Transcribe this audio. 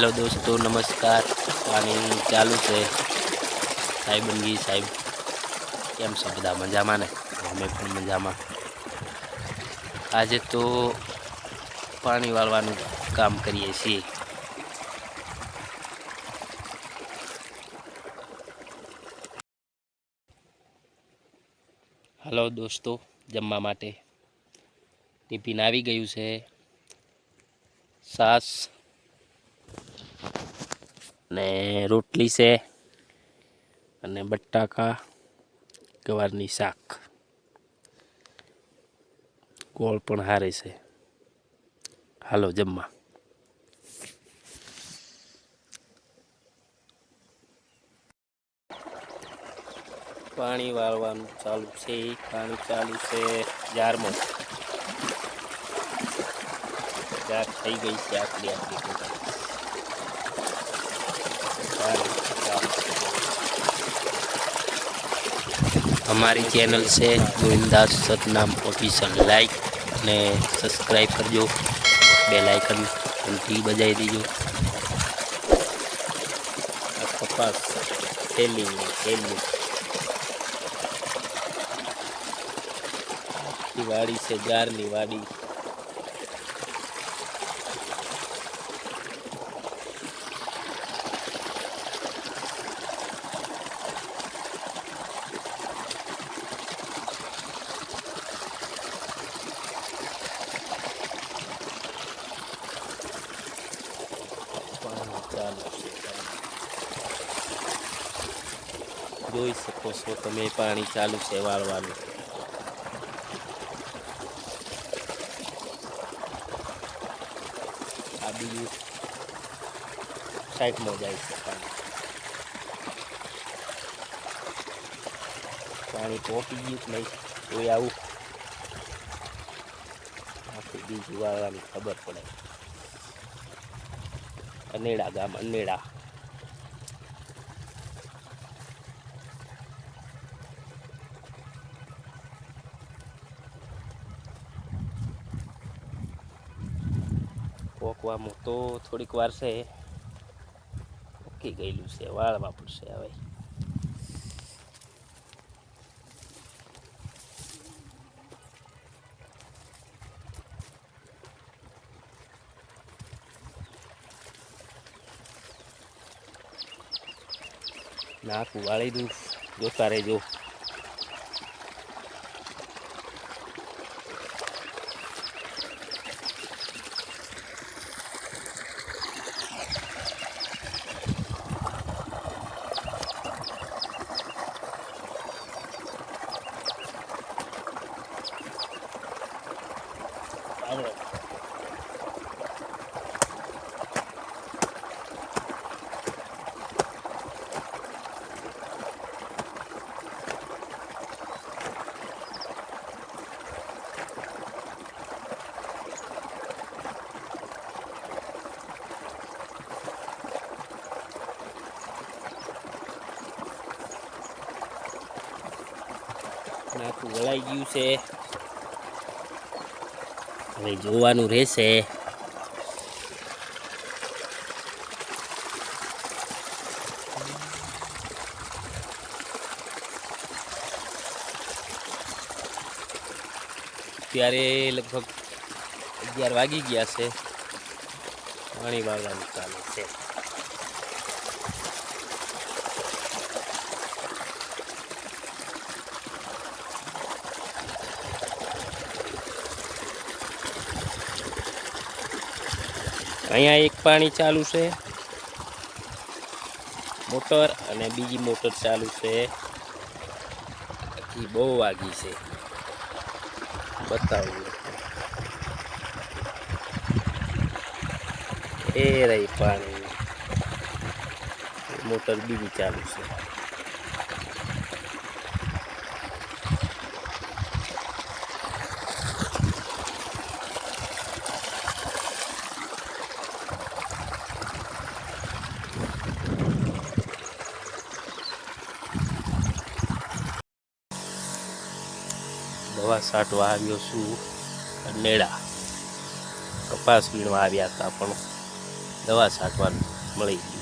Hello દોસ્તો, નમસ્કાર. પાણી ચાલુ છે. સાહેબનગી સાહેબ, કેમ છો બધા મજામાં ને? અમે પણ મજામાં. આજે તો પાણી વાળવાનું કામ કરીએ છીએ. હલો દોસ્તો, જમવા માટે. ટિફિન આવી ગયું છે. સાસ ને રોટલી છે અને બટાકા ગવારની શાક. ગોળ પણ હારે છે. હાલો, જમવા. પાણી વાળવાનું ચાલુ છે, પાણી ચાલુ છે, જારમાં. જાર થઈ ગઈ છે આટલી આટલી પાણી ચાલુ છે. અમારી ચેનલ છે ગોવિંદાસ સતનામ ઓફિશિયલ લાઈક અને સબસ્ક્રાઈબ કરજો. બે લાઇકન ઘંટી બજાવી દેજો. કપાસ થેલી. થેલી વાડી છે, જારની વાડી પાણી ચાલુ. જોઈ શકો છો તમે પાણી ચાલુ છે વાળવાનું. આ બીજું સાઈડમાં જાય છે પાણી. પાણી પહોંચી ગયું નહીં, કોઈ આવું? આખું બીજું વાળવાની ખબર પડે. અનેડા ગામ અનેડા. પોકવામાં તો થોડીક વાર છે. ઓકી ગયેલું છે વાળવા પડશે હવે. નાકું વાળી દઉં. જોતા રહેજો. નાખું વળાઈ ગયું છે. હવે જોવાનું રહેશે. ત્યારે લગભગ અગિયાર વાગી ગયા છે. પાણી વાળવાનું ચાલે છે. અહીંયા એક પાણી ચાલુ છે. મોટર અને બીજી મોટર ચાલુ છે. આખી બહુ વાગી છે. બતાવું એ રહી પાણી. મોટર બીજી ચાલુ છે. દવા છાંટવા આવ્યો છું નેડા કપાસ વીણવા આવ્યા હતા પણ દવા છાંટવાનું મળી ગયું